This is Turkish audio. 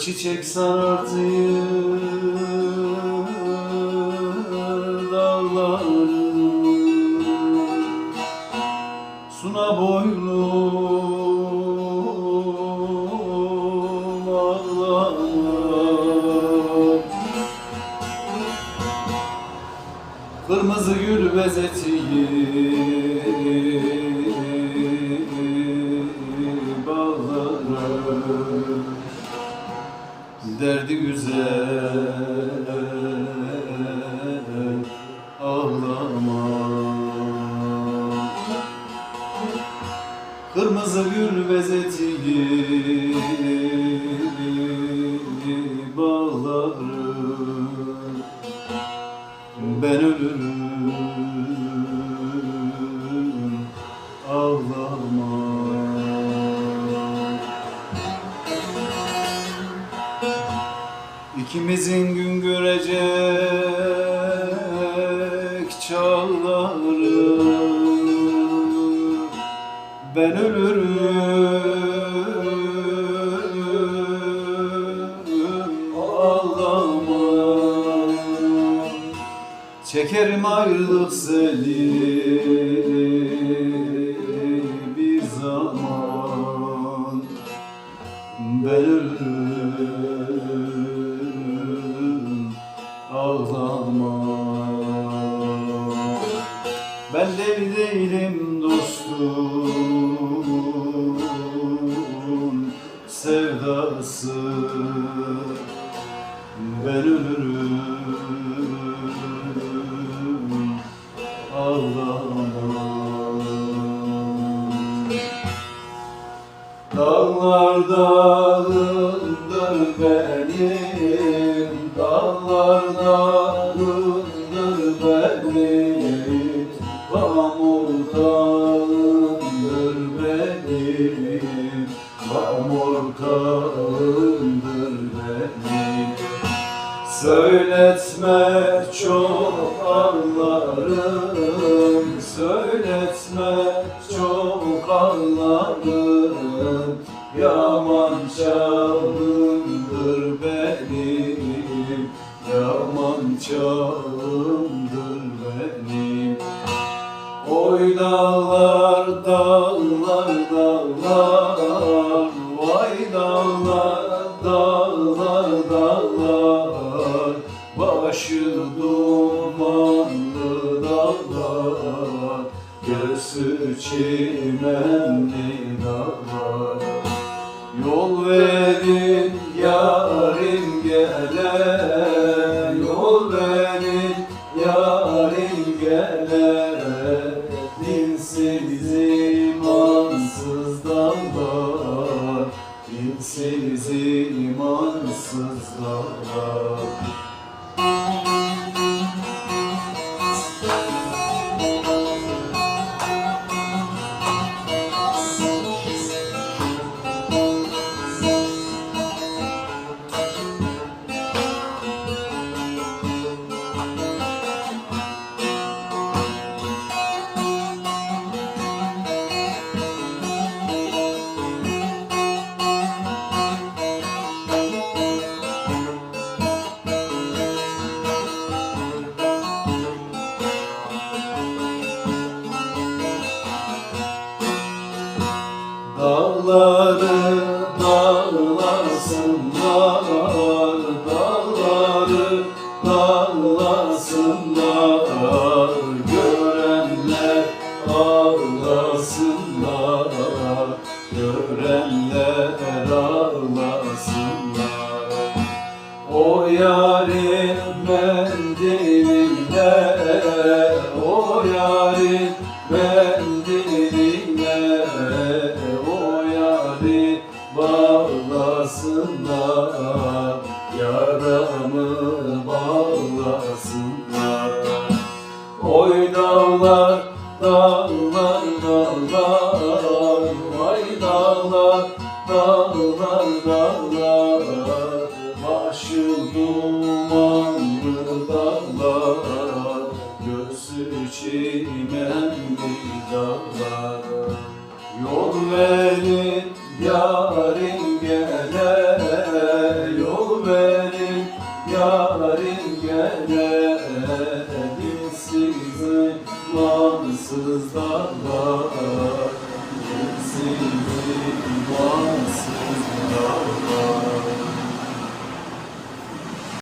Çiçek sarardı dağları Suna boylum ağlar. Kırmızı gül bezetiyi bağlarım Derdi güzel ağlama. Kırmızı gül bezetiyi bağlarım. Ben ölürüm İkimizin gün görecek çağları? Ben ölürüm ağlama Çekerim ayrılık seni bir zaman. Ben ölürüm Değilim dostum sevdası. Ben ölürüm ağlama Dağlar dağındır benim Dağlar dağındır Dağındır benim Söyletme çok anlarım. Söyletme çok anlarım. Yaman çağımdır benim. Yaman çağımdır benim. Oy dağlar dağlar dağlar Başı dumanlı dağlar Göğsü çimenli dağlar. Yol verin yarim gele Yol verin yarim gele Dinsiz imansız dağlar Dinsiz imansız dağlar Dağları dağlasınlar, dağları dağlasınlar, görenler ağlasınlar, görenler ağlasınlar. O yarın mendilinde, o yarın yaramı bağlasınlar. Oy dağlar, dağlar, dağlar. Vay dağlar, dağlar, dağlar. Başı dumanlı dağlar. Gözü çimenli dağlar. Yol verin yarim This is the love.